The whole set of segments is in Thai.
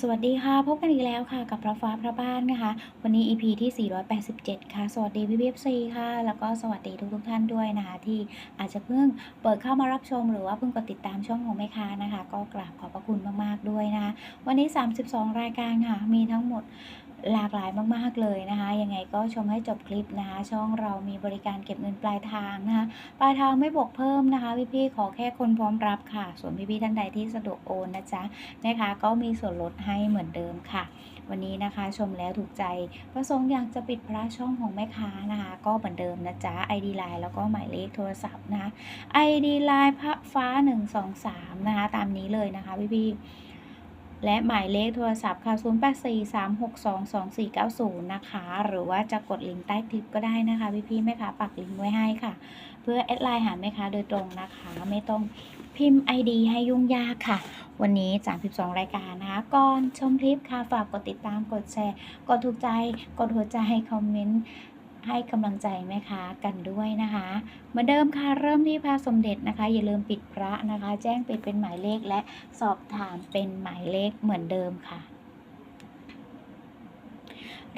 สวัสดีค่ะ พบกันอีกแล้วค่ะ กับพระฟ้าพระบ้านนะคะ วันนี้ EP ที่ 487 ค่ะ สวัสดีพี่เบฟซีค่ะ แล้วก็สวัสดีทุกๆท่านด้วยนะคะ ที่อาจจะเพิ่งเปิดเข้ามารับชม หรือว่าเพิ่งกดติดตามช่องของแม่ค้านะคะ ก็กราบขอบพระคุณมากๆด้วยนะคะ วันนี้ 32 รายการค่ะ มีทั้งหมด หลากหลายมาก ๆ เลยนะคะ ยังไงก็ชมให้จบคลิปนะคะ ช่องเรามีบริการเก็บเงินปลายทางนะคะ ปลายทางไม่บวกเพิ่มนะคะ พี่ๆขอแค่คนพร้อมรับค่ะ ส่วนพี่ๆท่านใดที่สะดวกโอนนะจ๊ะนะคะก็มีส่วนลดให้เหมือนเดิมค่ะ วันนี้นะคะชมแล้วถูกใจประสงค์อยากจะปิดพระช่องของแม่ค้านะคะ ก็เหมือนเดิมนะจ๊ะ ID Line แล้วก็หมายเลขโทรศัพท์นะคะ ID Line พระฟ้า 123 นะคะ ตามนี้เลยนะคะพี่ๆ และหมายเลขโทรศัพท์ค่ะ 0843622490 นะคะ หรือว่าจะกดลิงก์ใต้คลิปก็ได้นะคะพี่ๆแม่ค้าปักลิงก์ไว้ให้ค่ะ เพื่อแอดไลน์หาแม่ค้าโดยตรงนะคะ ไม่ต้องพิมพ์ ID ให้ยุ่งยากค่ะ วันนี้ 32 รายการนะคะ ก่อนชมคลิปค่ะ ฝากกดติดตาม กดแชร์ กดถูกใจ กดหัวใจ คอมเมนต์ ให้กำลังใจแม่ค้ากันด้วยนะคะเหมือนเดิมค่ะเริ่มที่พระสมเด็จนะคะ อย่าลืมปิดพระนะคะ แจ้งปิดเป็นหมายเลขและสอบถามเป็นหมายเลขเหมือนเดิมค่ะ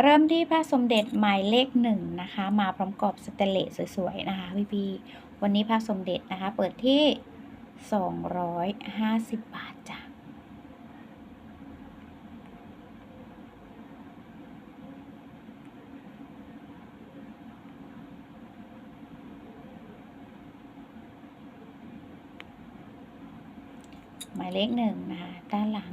เริ่มที่พระสมเด็จหมายเลขหนึ่งนะคะ มาพร้อมกรอบสเตเลสสวยๆนะคะพี่พีวันนี้พระสมเด็จนะคะ เปิดที่ 250 บาทจ้ะ หมายเลขหนึ่งนะคะด้านหลัง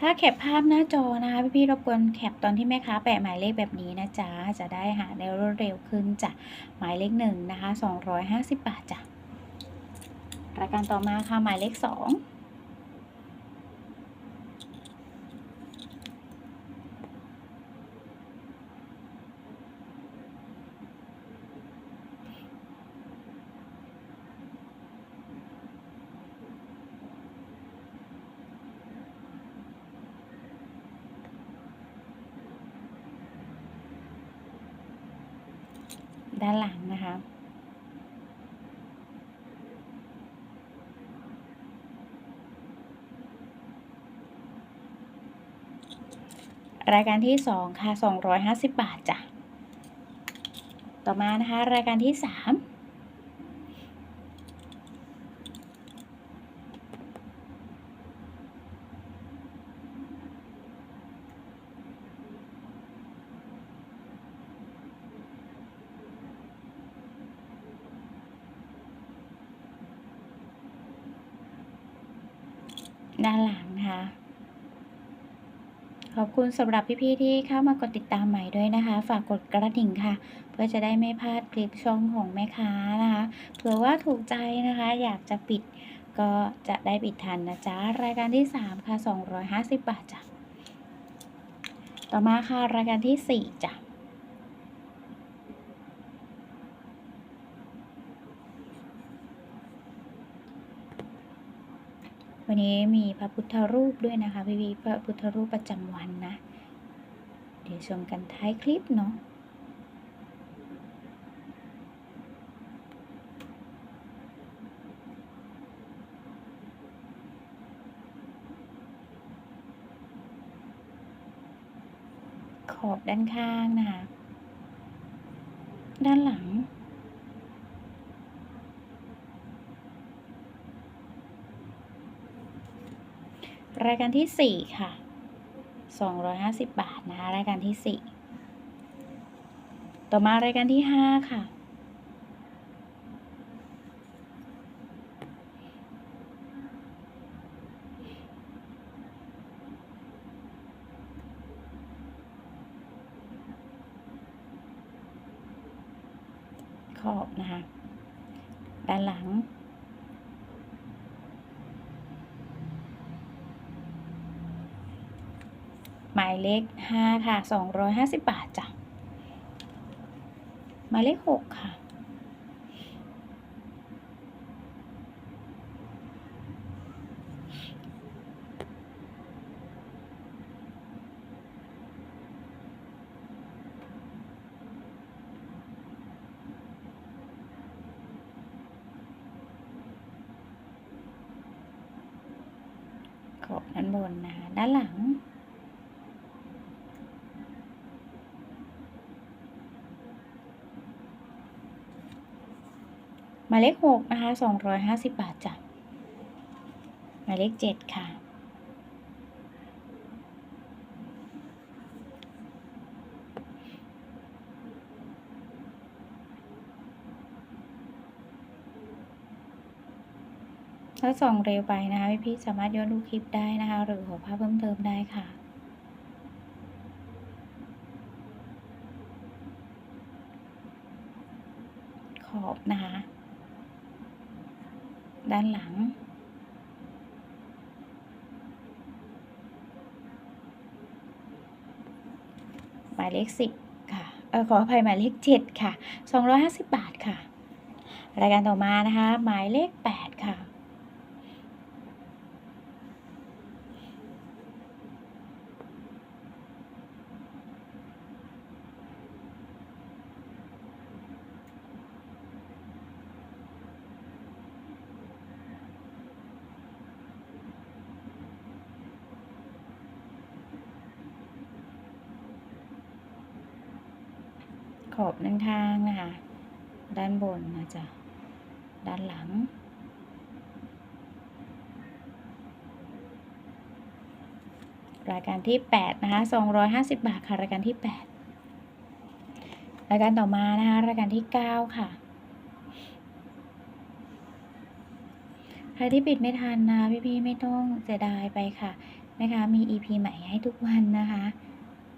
ถ้าแคปภาพหน้าจอนะคะ พี่ๆรบกวนแคปตอนที่แม่ค้าแปะหมายเลขแบบนี้นะจ๊ะ จะได้หาได้รวดเร็วขึ้นจ้ะหมายเลขหนึ่งนะคะ250 บาทจ้ะรายการต่อมาค่ะหมายเลขสอง ด้านหลังนะคะ รายการที่สองค่ะ250บาทจ้ะ ต่อมานะคะ รายการที่สาม ด้านหลังนะคะ ขอบ คุณสำหรับพี่ๆที่เข้ามากดติดตามใหม่ด้วยนะคะ ฝากกดกระดิ่งค่ะ เพื่อจะได้ไม่พลาดคลิปช่องของแม่ค้านะคะ เผื่อว่าถูกใจนะคะ อยากจะปิดก็จะได้ปิดทันนะจ๊ะ รายการที่ 3 ค่ะ 250 บาทจ้ะต่อมาค่ะรายการที่ 4จ้ะ วันนี้มีพระพุทธรูปด้วยนะคะพี่วีพระพุทธรูปประจำวันนะ เดี๋ยวชมกันท้ายคลิปเนาะขอบด้านข้างนะคะ ด้านหลัง รายการที่ 4 ค่ะ 250 บาทนะคะ รายการที่ 4 ต่อมารายการที่ 5 ค่ะ เลข 5 ค่ะ 250 บาทจ้ะหมายเลข 6 ค่ะกอบด้านบนนะคะด้านหลัง มายเลขหกนะคะสองร้อยห้าสิบบาทจ้ะหมายเลขเจ็ดค่ะ ถ้าส่องเร็วไปนะคะพี่สามารถย้อนดูคลิปได้นะคะ หรือขอภาพเพิ่มเติมได้ค่ะขอบนะคะ ด้านหลัง หมายเลขสิบค่ะเออขออภัยหมายเลขเจ็ดค่ะสองร้อยห้าสิบบาทค่ะ รายการต่อมานะคะ หมายเลขแปดค่ะ ขอบนึ่งทางนะคะ ด้านบนนะจ๊ะ ด้านหลัง รายการที่ 8 นะคะ 250 บาทค่ะ รายการที่ 8 รายการต่อมานะคะ รายการที่ 9 ค่ะ ใครที่ปิดไม่ทันนะพี่ๆไม่ต้องเสียดายไปค่ะนะคะมี EP ใหม่ให้ทุกวันนะคะ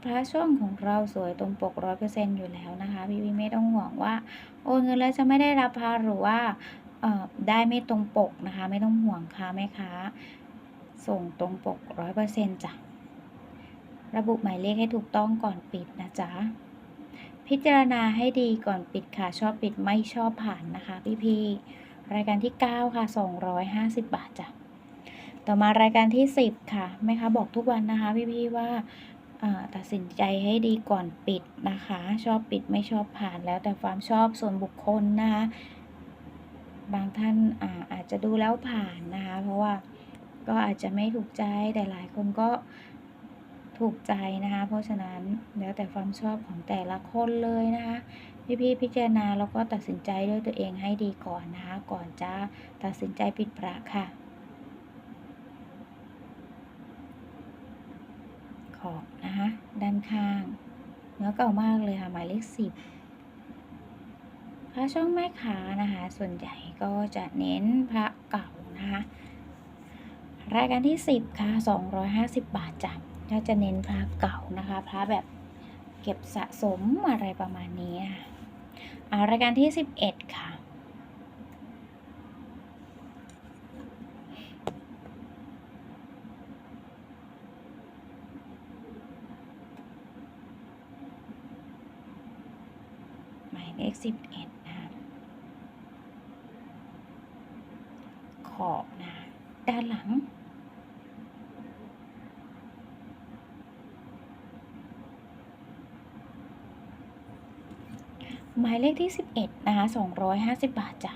พระช่องของเราสวยตรงปกร้อยเปอร์เซ็นอยู่แล้วนะคะ พี่พี่ไม่ต้องห่วงว่า โอนเงินแล้วจะไม่ได้รับพระหรือว่าได้ไม่ตรงปกนะคะ ไม่ต้องห่วงค่ะแม่ค้าส่งตรงปกร้อยเปอร์เซ็นจ้ะระบุหมายเลขให้ถูกต้องก่อนปิดนะจ๊ะพิจารณาให้ดีก่อนปิดค่ะ ชอบปิดไม่ชอบผ่านนะคะ พี่พี่รายการที่ 9 ค่ะ 250 บาทจ้ะต่อมารายการที่ 10 ค่ะแม่ค้าบอกทุกวันนะคะ พี่พี่ว่า ตัดสินใจให้ดีก่อนปิดนะคะ ชอบปิดไม่ชอบผ่านแล้วแต่ความชอบส่วนบุคคลนะคะ บางท่านอาอาจจะดูแล้วผ่านนะคะ เพราะว่าก็อาจจะไม่ถูกใจแต่หลายคนก็ถูกใจนะคะ เพราะฉะนั้นแล้วแต่ความชอบของแต่ละคนเลยนะคะพี่ๆพิจารณาแล้วก็ตัดสินใจด้วยตัวเองให้ดีก่อนนะคะ ก่อนจะตัดสินใจปิดพระค่ะ ข อบนะคะ ด้านข้าง เนื้อเก่ามากเลยค่ะ หมายเลขสิบพระช่องแม่ค้านะคะ ส่วนใหญ่ก็จะเน้นพระเก่านะคะรายการที่สิบค่ะสองร้อยห้าสิบบาทจ้ะก็จะเน้นพระเก่านะคะ พระแบบเก็บสะสมอะไรประมาณนี้ค่ะอ่ารายการที่สิบเอ็ดค่ะ เลขสิบเอ็ดนะขอบนะด้านหลัง หมายเลขที่ 11 นะคะ 250 บาทจ้ะ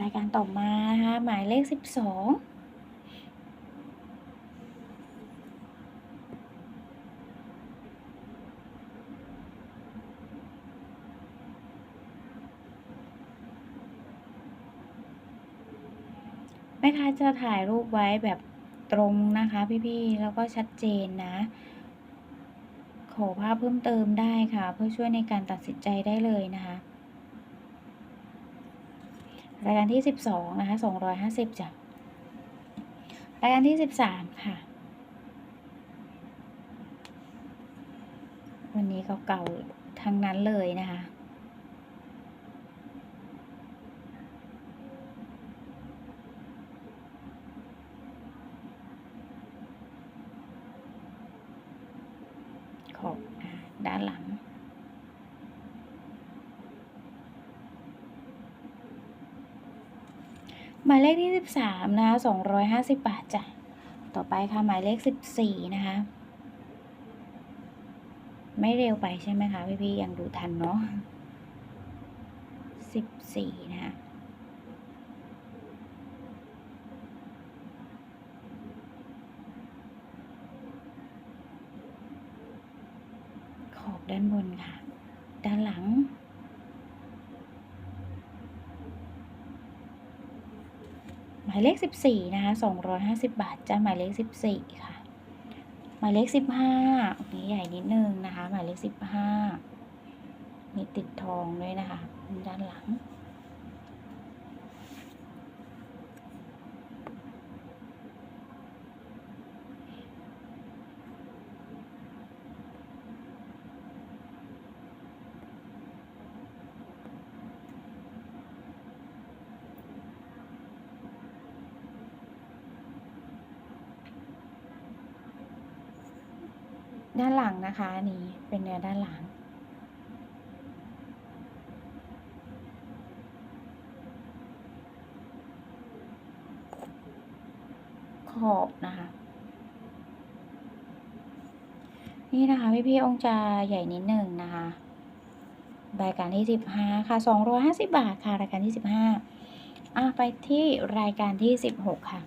รายการต่อมานะคะหมายเลข 12 แม่ค้าจะถ่ายรูปไว้แบบตรงนะคะพี่ๆ แล้วก็ชัดเจนนะ ขอภาพเพิ่มเติมได้ค่ะ เพื่อช่วยในการตัดสินใจได้เลยนะคะรายการที่สิบสองนะคะสองร้อยห้าสิบจ้ะรายการที่สิบสามค่ะ วันนี้เก่าๆทั้งนั้นเลยนะคะ ขอบอ่าด้านหลัง หมายเลขที่สิบสามนะคะสองร้อยห้าสิบบาทจ้ะ ต่อไปค่ะ หมายเลขสิบสี่นะคะ ไม่เร็วไปใช่ไหมคะ พี่ๆยังดูทันเนาะสิบสี่นะคะ ด้านบนค่ะ ด้านหลัง หมายเลข 14 นะคะ 250 บาทจ้าหมายเลข 14 ค่ะ หมายเลข 15อันนี้ใหญ่นิดนึงนะคะ หมายเลข 15 มีติดทองด้วยนะคะ ด้านหลัง ด้า นะคะ อันนี้เป็นเนื้อด้านหลัง ขอบนะคะ นี่นะคะพี่พี่ๆองค์จะใหญ่นิดหนึ่งนะคะรายการที่สิบห้าค่ะสองร้อยห้าสิบาทค่ะ รายการที่สิบห้าอะไปที่รายการที่สิบหกค่ะ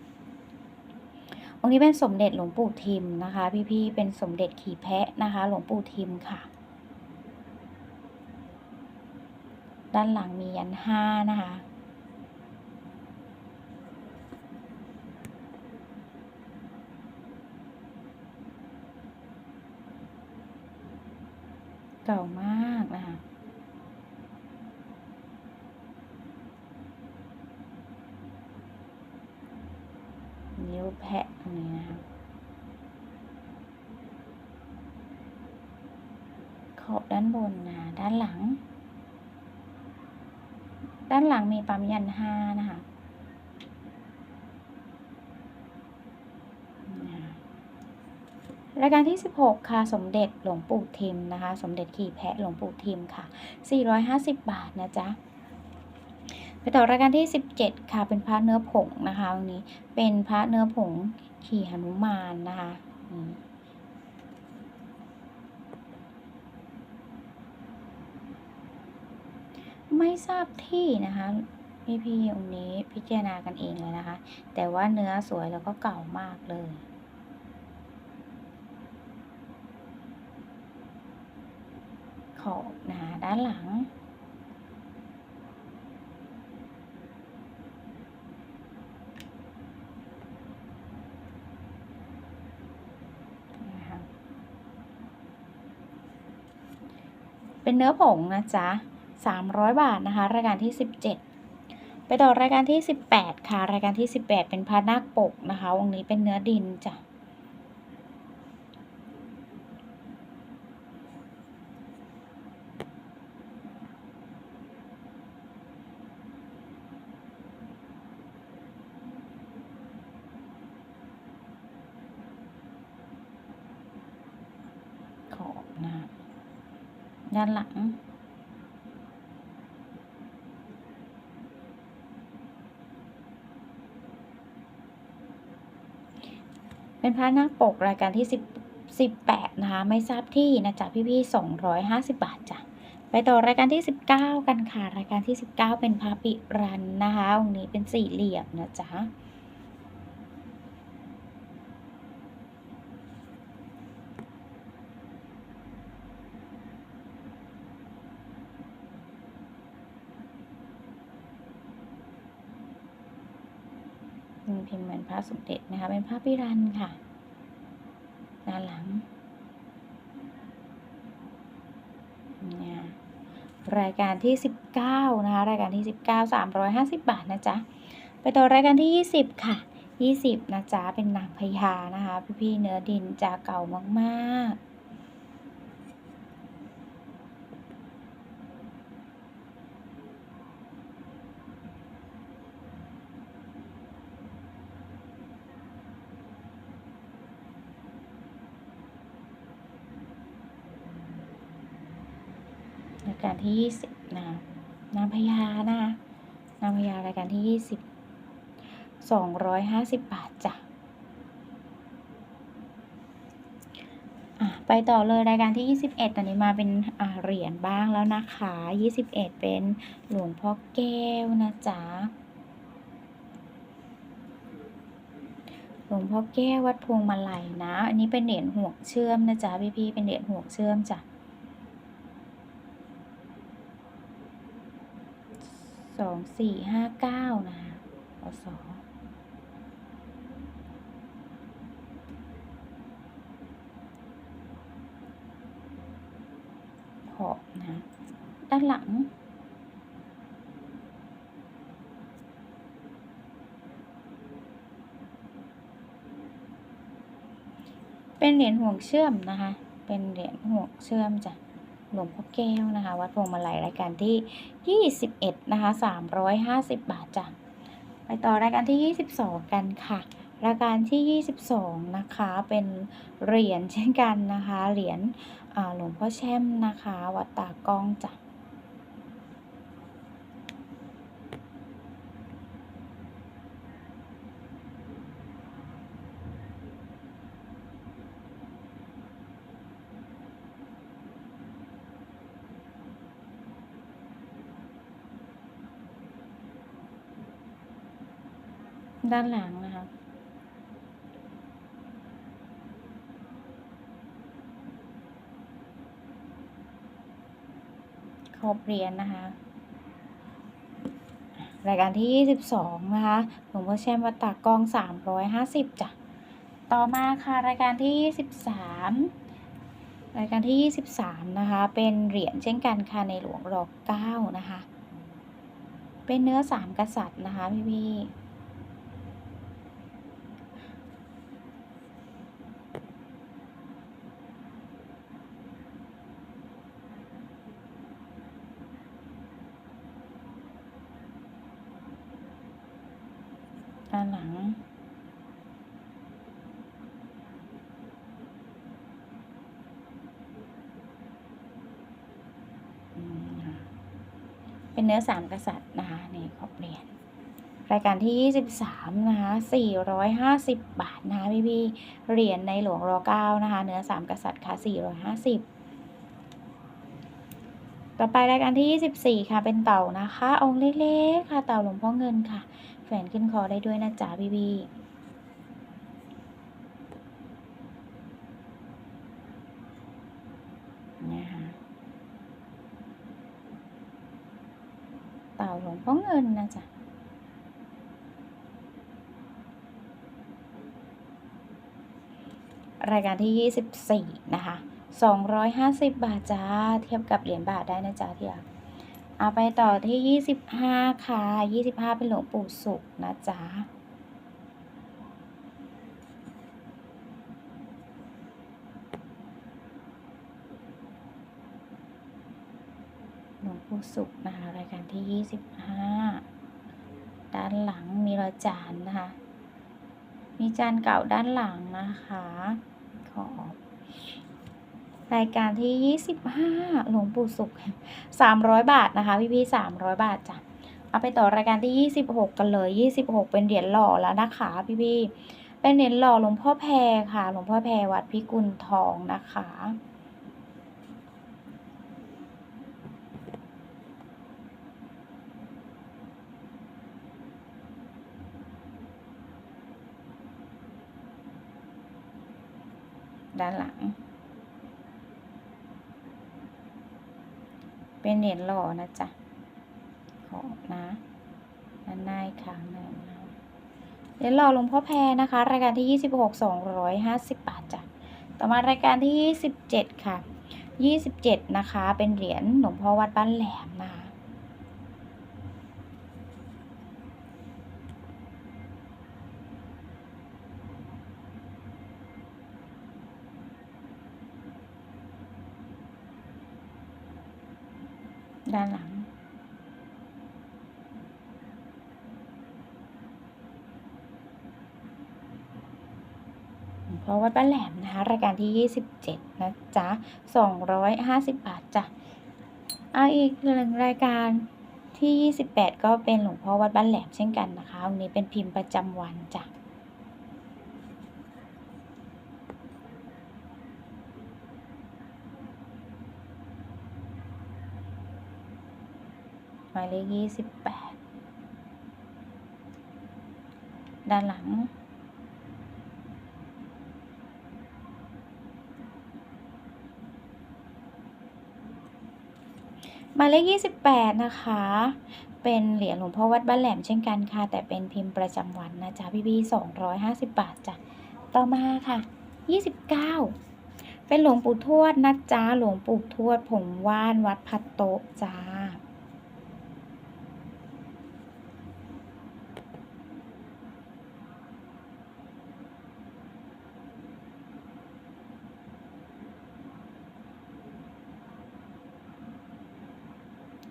องค์นี้เป็นสมเด็จหลวงปู่ทิมนะคะ พี่ๆเป็นสมเด็จขี่แพะนะคะ หลวงปู่ทิมค่ะ ด้านหลังมียันห้านะคะ เก่ามากนะคะ นิ้วแพะตรงนี้นะคะขอบด้านบนนะด้านหลัง ด้านหลังมีปั๊มยันห้านะคะนะคะรายการที่ 16 ค่ะ สมเด็จหลวงปู่ทิมนะคะ สมเด็จขี่แพะหลวงปู่ทิมค่ะ 450 บาทนะจ๊ะ ไปต่อรายการที่ 17 ค่ะ เป็นพระเนื้อผงนะคะตรงนี้เป็นพระเนื้อผงขี่หนุมานนะคะไม่ทราบที่นะคะพี่พี่ๆองค์นี้พิจารณากันเองเลยนะคะ แต่ว่าเนื้อสวยแล้วก็เก่ามากเลยขอบนะคะด้านหลัง เป็นเนื้อผงนะจ๊ะ300 บาทนะคะ รายการที่ 17 ไปต่อรายการที่ 18 ค่ะ รายการที่ 18 เป็นพานาคปกนะคะ วงนี้เป็นเนื้อดินจ้ะ ขอบนะคะด้านหลัง เป็นพระนาคปกรายการที่10 18นะคะ ไม่ทราบที่นะจ๊ะพี่ๆ250บาทจ้ะไปต่อรายการที่ 19 กันค่ะ รายการที่ 19 เป็นพระปิรันนะคะองค์นี้เป็นสี่เหลี่ยมนะจ๊ะ มี พิมพ์เหมือนพระสมเด็จนะคะ เป็นพระพิรันค่ะ ด้านหลังเนี่ยรายการที่ 19 นะคะ รายการที่ 19 350 บาทนะจ๊ะ ไปต่อรายการที่ 20 ค่ะ 20 นะจ๊ะ เป็นหนางพญานะคะ พี่ๆเนื้อดินจะเก่ามากๆ การที่ 20นะนางพญานะคะนางพญารายการที่ 20 250 บาทจ้ะอะไปต่อเลยรายการที่ 21 ตอนนี้มาเป็นเหรียญบ้างแล้วนะคะ 21 เป็นหลวงพ่อแก้วนะจ๊ะ หลวงพ่อแก้ววัดพวงมาลัยนะ อันนี้เป็นเหรียญห่วงเชื่อมนะจ๊ะพี่ๆ เป็นเหรียญห่วงเชื่อมจ้ะ องสี่ห้าเก้านะคะพศขอบนะด้านหลัง เป็นเหรียญห่วงเชื่อมนะคะ เป็นเหรียญห่วงเชื่อมจาก หลวงพ่อแก้วนะคะ วัดพวงมาลัยรายการที่ 21 นะคะ 350 บาทจ้ะไปต่อรายการที่ 22 กันค่ะ รายการที่ 22 นะคะ เป็นเหรียญเช่นกันนะคะ เหรียญหลวงพ่อแช่มนะคะ วัดตากล้องจ้ะ ด้านหลังนะคะ ขอบเหรียญนะคะ รายการที่ 22 นะคะหลวงพ่อแช่มวัดตากล้อง 350จ้ะ ต่อมาค่ะรายการที่ 23รายการที่ 23 นะคะ เป็นเหรียญเช่นกันค่ะในหลวงรอก9นะคะ เป็นเนื้อสามกษัตริย์นะคะพี่พี่านหลัง เป็นเนื้อสามกษัตริย์นะคะนี่ขอบเหรียญรายการที่ 23 นะคะ 450 บาทนะคะพี่พี่ๆเหรียญในหลวงรอเก้านะคะ เนื้อสามกษัตริย์ค่ะ 450ต่อไปรายการที่ 24 ค่ะ เป็นเต่านะคะ องค์เล็กๆ ค่ะ เต่าหลวงพ่อเงินค่ะ แฝนขึ้นคอได้ด้วยนะจ๊ะพี่บีนะคะเต่าหลวงพ่อเงินนะจ๊ะรายการที่ 24 นะคะ 250 บาทจ้า เทียบกับเหรียญบาทได้นะจ๊ะที่รัก เอาไปต่อที่ 25 ค่ะ 25 เป็นหลวงปู่สุขนะจ๊ะหลวงปู่สุขนะคะรายการที่ 25 ด้านหลังมีรอยจานนะคะ มีจานเก่าด้านหลังนะคะ รายการที่ 25 หลวงปู่สุข 300 บาทนะคะพี่พี่300 บาทจ้ะเอาไปต่อรายการที่ 26 กันเลย 26 เป็นเหรียญหล่อแล้วนะคะพี่พี่เป็นเหรียญหล่อหลวงพ่อแพรค่ะหลวงพ่อแพรวัดพิกุลทองนะคะด้านหลัง เป็นเหรียญหล่อนะจ๊ะ ขอบนะนันน้าอีกครั้งนึ่นเหรียญหล่อหลวงพ่อแพรนะคะ รายการที่ 26 250 บาทจ้ะ ต่อมารายการที่ 27 ค่ะ 27 นะคะ เป็นเหรียญหลวงพ่อวัดบ้านแหลมนะคะ ด้านหลัง เพราะวัดบ้านแหลมนะคะ รายการที่ 27 นะจ๊ะ 250 บาทจ้ะเอาอีกหนึ่งรายการที่ 28 ก็เป็นหลวงพ่อวัดบ้านแหลมเช่นกันนะคะวันนี้เป็นพิมพ์ประจำวันจ้ะายเลขยี่สิบแปดด้านหลัง หมายเลข28นะคะ เป็นเหรียญหลวงพ่อวัดบ้านแหลมเช่นกันค่ะ แต่เป็นพิมพ์ประจำวันนะจ๊ะพี่พี่250บบาทจ้ะ ต่อมาค่ะ29เก้าเป็นหลวงปู่ทวดนะจ๊ะหลวงปู่ทวดผงว่านวัดพัดโตะจ้า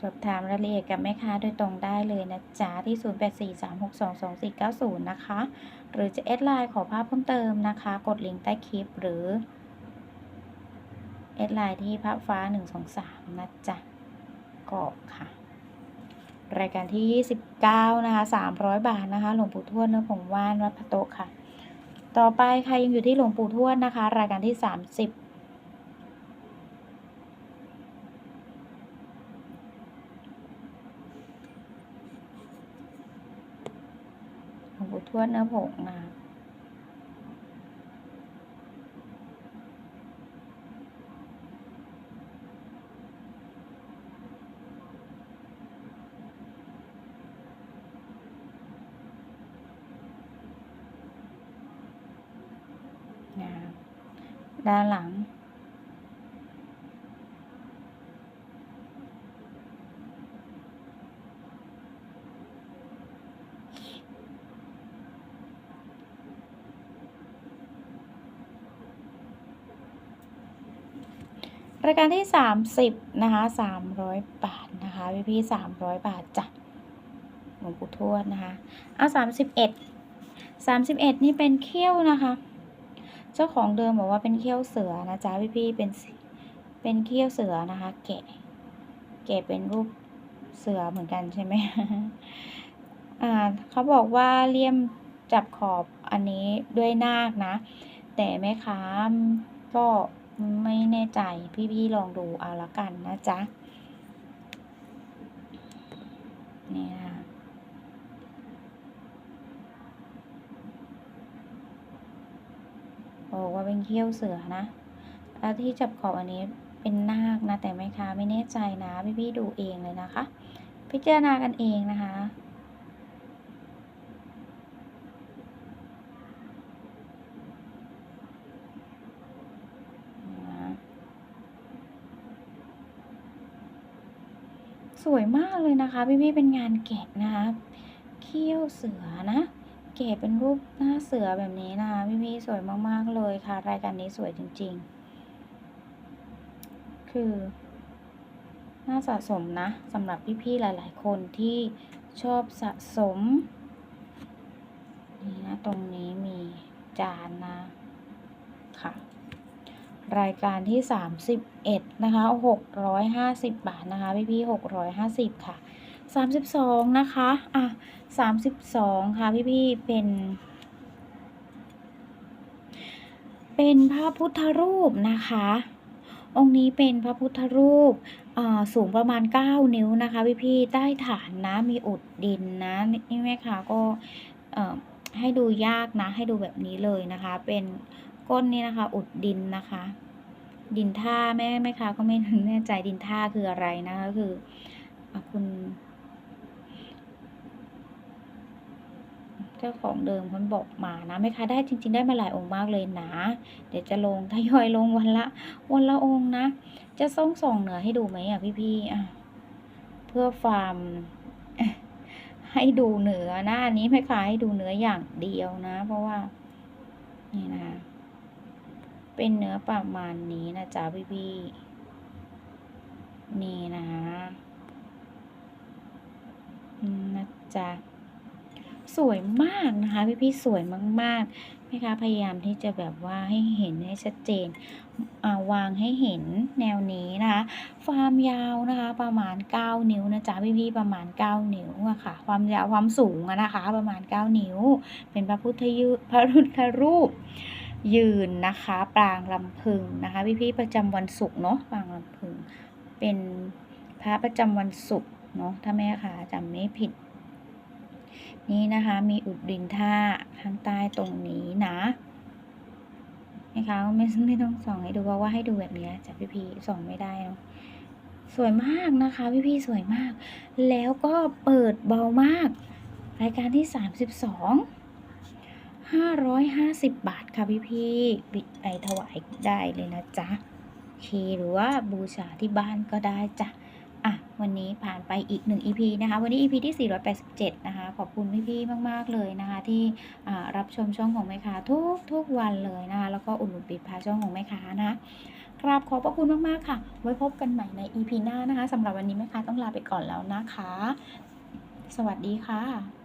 สอบถามรายละเอียดกับแม่ค้าโดยตรงได้เลยนะจ๊ะ ที่ 0843622490 นะคะ หรือจะแอดไลน์ขอภาพเพิ่มเติมนะคะ กดลิงก์ใต้คลิปหรือแอดไลน์ที่ภาพฟ้า 123 นะจ๊ะก็ค่ะ รายการที่ 29 นะคะ 300 บาทนะคะ หลวงปู่ทวดเนื้อผงว่านวัดพระโตค่ะ ต่อไปใครยังอยู่ที่หลวงปู่ทวดนะคะ รายการที่ 30 หลวงปู่ ทวดเนื้อผงนะคะนะคะด้านหลัง รายการที่ 30 นะคะ 300 บาทนะคะพี่พี่300บาทจ้ะหลวงปู่ทวดนะคะเอา31 31นี่เป็นเขี้ยวนะคะ เจ้าของเดิมบอกว่าเป็นเขี้ยวเสือนะจ๊ะพี่พี่เป็นเป็นเขี้ยวเสือนะคะ แกะ แกะเป็นรูปเสือเหมือนกันใช่ไหมอ่าเขาบอกว่าเลี่ยมจับขอบอันนี้ด้วยนาคนะ แต่แม่ค้าก็ ไม่แน่ใจพี่ๆลองดูเอาละกันนะจ๊ะนี่นะคะบอกว่าเป็นเขี้ยวเสือนะแล้วที่จับขอบอันนี้เป็นนาคนะแต่แม่ค้าไม่แน่ใจนะพี่ๆดูเองเลยนะคะ พิจารณากันเองนะคะ สวยมากเลยนะคะ พี่ๆเป็นงานแกะนะคะเขี้ยวเสือนะแกะเป็นรูปหน้าเสือแบบนี้นะคะพี่พี่ๆสวยมาก ๆ เลยค่ะ รายการนี้สวยจริง ๆ คือน่าสะสมนะสำหรับพี่ ๆ หลาย ๆ คนที่ชอบสะสม นี่นะ ตรงนี้มีจานนะ รายการที่ 31 นะคะ 650 บาทนะคะ พี่พี่650 ค่ะ 32 นะคะ อะ 32 ค่ะ พี่พี่เป็น เป็นพระพุทธรูปนะคะ องค์นี้เป็นพระพุทธรูปอ่าสูงประมาณ 9 นิ้วนะคะ พี่พี่ใต้ฐานนะ มีอุดดินนะ นี่แม่ค้าก็เอ่อให้ดูยากนะ ให้ดูแบบนี้เลยนะคะ เป็นก้นนี่นะคะ อุดดินนะคะ ดินท่าแม่แม่ค้าก็ไม่แน่ใจดินท่าคืออะไรนะคะคือคุณเจ้าของเดิมคนบอกมานะแม่ค้าได้จริง ๆ ได้มาหลายองค์มากเลยนะ เดี๋ยวจะลงทยอยลงวันละวันละองค์นะ จะส่งส่งเหนือให้ดูไหมอะพี่ๆอะเพื่อความให้ดูเหนือนะอันนี้แม่ค้าให้ดูเหนืออย่างเดียวนะ เพราะว่า นี่นะคะ เป็นเนื้อประมาณนี้นะจ๊ะพี่พี่นี่นะนะจ๊ะสวยมากนะคะ พี่พี่สวยมากๆแม่ค้าพยายามที่จะแบบว่าให้เห็นให้ชัดเจนาวางให้เห็นแนวนี้นะคะ ความยาวนะคะ ประมาณ 9 นิ้วนะจ๊ะพี่พี่ประมาณ 9 นิ้วอะค่ะ ความยาวความสูงนะคะ ประมาณ 9 นิ้ว เป็นพระพุทธยุพระพุทธรูป ยืนนะคะ ปรางลำพึงนะคะพี่พี่ๆประจำวันศุกร์เนาะปรางลำพึง เป็นพระประจำวันศุกร์เนาะถ้าแม่ค่ะจำไม่ผิด นี่นะคะมีอุดดินท่าข้างใต้ตรงนี้นะนะคะไม่ไม่ต้องส่องให้ดูเพราะว่าให้ดูแบบนี้จากพี่พีส่องไม่ได้เนาะสวยมากนะคะ พี่ๆสวยมาก แล้วก็เปิดเบามาก รายการที่32 550 บาทค่ะพี่ๆบิดไปถวายได้เลยนะจ๊ะเคหรือว่าบูชาที่บ้านก็ได้จ้ะอะวันนี้ผ่านไปอีก 1 EP นะคะ วันนี้ EP ที่ 487 นะคะ ขอบคุณพี่ๆมาก ๆ เลยนะคะ ที่อ่ารับชมช่องของแม่ค้าทุกทุกวันเลยนะคะ แล้วก็อุดหนุนปิดพาช่องของแม่ค้านะกราบขอบพระคุณมาก ๆ ค่ะ ไว้พบกันใหม่ใน EP หน้านะคะสำหรับวันนี้แม่ค้าต้องลาไปก่อนแล้วนะคะ สวัสดีค่ะ